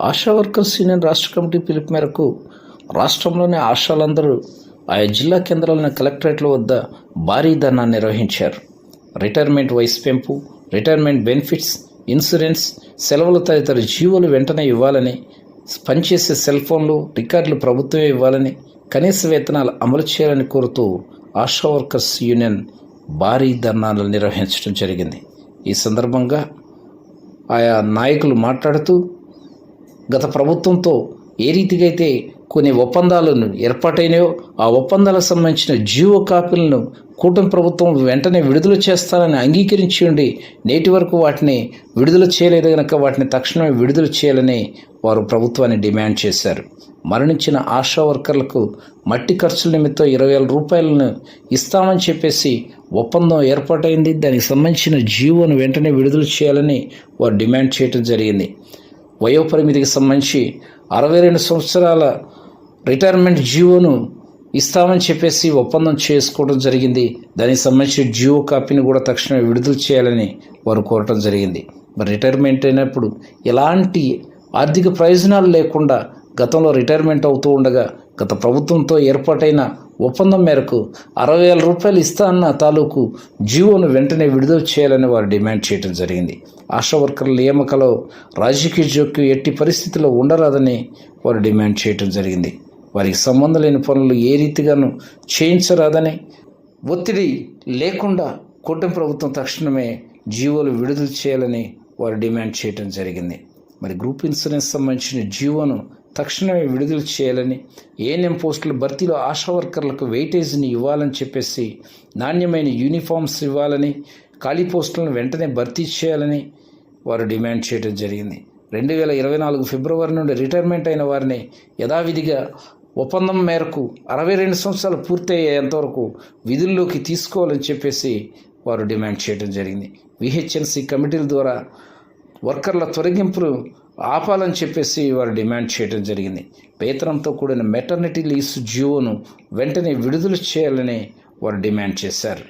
ASHA workers union రాష్ట్ర committee పిలుపు మేరకు రాష్ట్రంలోని ఆశాలందరూ ఆయా జిల్లా కేంద్రాలైన కలెక్టరేట్ల వద్ద భారీ ధర్నా నిర్వహించారు. రిటైర్మెంట్ వయసు పెంపు రిటైర్మెంట్ బెనిఫిట్స్ ఇన్సూరెన్స్ సెలవులు తదితర జీవోలు వెంటనే ఇవ్వాలని పనిచేసే సెల్ ఫోన్లు రికార్డులు ప్రభుత్వమే ఇవ్వాలని కనీస వేతనాలు అమలు చేయాలని కోరుతూ ఆశా వర్కర్స్ యూనియన్ భారీ ధర్నాలు నిర్వహించడం జరిగింది. ఈ సందర్భంగా ఆయా నాయకులు మాట్లాడుతూ గత ప్రభుత్వంతో ఏ రీతిగా అయితే కొన్ని ఒప్పందాలను ఏర్పాటైనాయో ఆ ఒప్పందాలకు సంబంధించిన జీవో కాపీలను కూటమి ప్రభుత్వం వెంటనే విడుదల చేస్తానని అంగీకరించి ఉండి నేటి వరకు వాటిని విడుదల చేయలేదు కనుక వాటిని తక్షణమే విడుదల చేయాలని వారు ప్రభుత్వాన్ని డిమాండ్ చేశారు. మరణించిన ఆశా వర్కర్లకు మట్టి ఖర్చుల నిమిత్తం ఇరవై వేల రూపాయలను ఇస్తామని చెప్పేసి ఒప్పందం ఏర్పాటైంది. దానికి సంబంధించిన జీవోను వెంటనే విడుదల చేయాలని వారు డిమాండ్ చేయడం జరిగింది. వయోపరిమితికి సంబంధించి అరవై రెండు సంవత్సరాల రిటైర్మెంట్ జీవోను ఇస్తామని చెప్పేసి ఒప్పందం చేసుకోవడం జరిగింది. దానికి సంబంధించిన జియో కాపీని కూడా తక్షణమే విడుదల చేయాలని వారు కోరటం జరిగింది. మరి రిటైర్మెంట్ అయినప్పుడు ఎలాంటి ఆర్థిక ప్రయోజనాలు లేకుండా గతంలో రిటైర్మెంట్ అవుతూ ఉండగా గత ప్రభుత్వంతో ఏర్పాటైన ఒప్పందం మేరకు అరవై వేల రూపాయలు ఇస్తా అన్న తాలూకు జీవోను వెంటనే విడుదల చేయాలని వారు డిమాండ్ చేయడం జరిగింది. ఆశా వర్కర్ల నియామకలో రాజకీయ జోక్యం ఎట్టి పరిస్థితుల్లో ఉండరాదని వారు డిమాండ్ చేయడం జరిగింది. వారికి సంబంధం లేని పనులు ఏ రీతిగాను చేయించరాదని ఒత్తిడి లేకుండా కూటమి ప్రభుత్వం తక్షణమే జీవోలు విడుదల చేయాలని వారు డిమాండ్ చేయడం జరిగింది. మరి గ్రూప్ ఇన్సూరెన్స్ సంబంధించిన జీవోను తక్షణమే విడుదల చేయాలని ఏఎన్ఎం పోస్టుల భర్తీలో ఆశా వర్కర్లకు వెయిటేజ్ని ఇవ్వాలని చెప్పేసి నాణ్యమైన యూనిఫామ్స్ ఇవ్వాలని ఖాళీ పోస్టులను వెంటనే భర్తీ చేయాలని వారు డిమాండ్ చేయడం జరిగింది. రెండు వేల ఇరవై నాలుగు ఫిబ్రవరి నుండి రిటైర్మెంట్ అయిన వారిని యథావిధిగా ఒప్పందం మేరకు అరవై రెండు సంవత్సరాలు పూర్తయ్యేంతవరకు విధుల్లోకి తీసుకోవాలని చెప్పేసి వారు డిమాండ్ చేయడం జరిగింది. విహెచ్ఎన్సీ కమిటీల ద్వారా వర్కర్ల తొలగింపును ఆపాలని చెప్పేసి వారు డిమాండ్ చేయడం జరిగింది. వేతనంతో కూడిన మెటర్నిటీ లీవ్స్ జియోను వెంటనే విడుదల చేయాలని వారు డిమాండ్ చేశారు.